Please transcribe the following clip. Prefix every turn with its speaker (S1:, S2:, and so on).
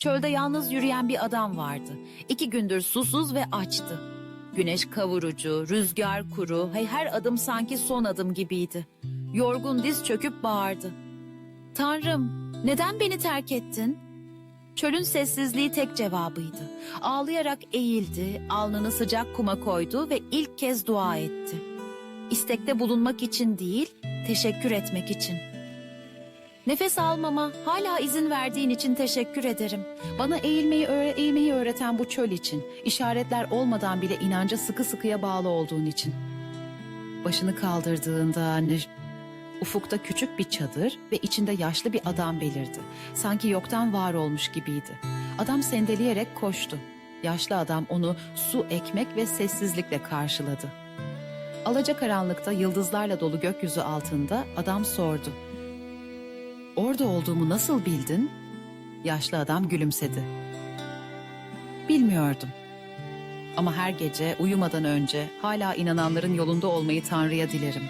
S1: Çölde yalnız yürüyen bir adam vardı. İki gündür susuz ve açtı. Güneş kavurucu, rüzgar kuru, hey her adım sanki son adım gibiydi. Yorgun diz çöküp bağırdı. Tanrım, neden beni terk ettin? Çölün sessizliği tek cevabıydı. Ağlayarak eğildi, alnını sıcak kuma koydu ve ilk kez dua etti. İstekte bulunmak için değil, teşekkür etmek için. Nefes almama hala izin verdiğin için teşekkür ederim. Bana eğilmeyi, öğre eğmeyi öğreten bu çöl için, işaretler olmadan bile inanca sıkı sıkıya bağlı olduğun için. Başını kaldırdığında. Ufukta küçük bir çadır ve içinde yaşlı bir adam belirdi. Sanki yoktan var olmuş gibiydi. Adam sendeleyerek koştu. Yaşlı adam onu su, ekmek ve sessizlikle karşıladı. Alacakaranlıkta yıldızlarla dolu gökyüzü altında adam sordu. Orada olduğumu nasıl bildin? Yaşlı adam gülümsedi. Bilmiyordum. Ama her gece uyumadan önce hala inananların yolunda olmayı Tanrı'ya dilerim.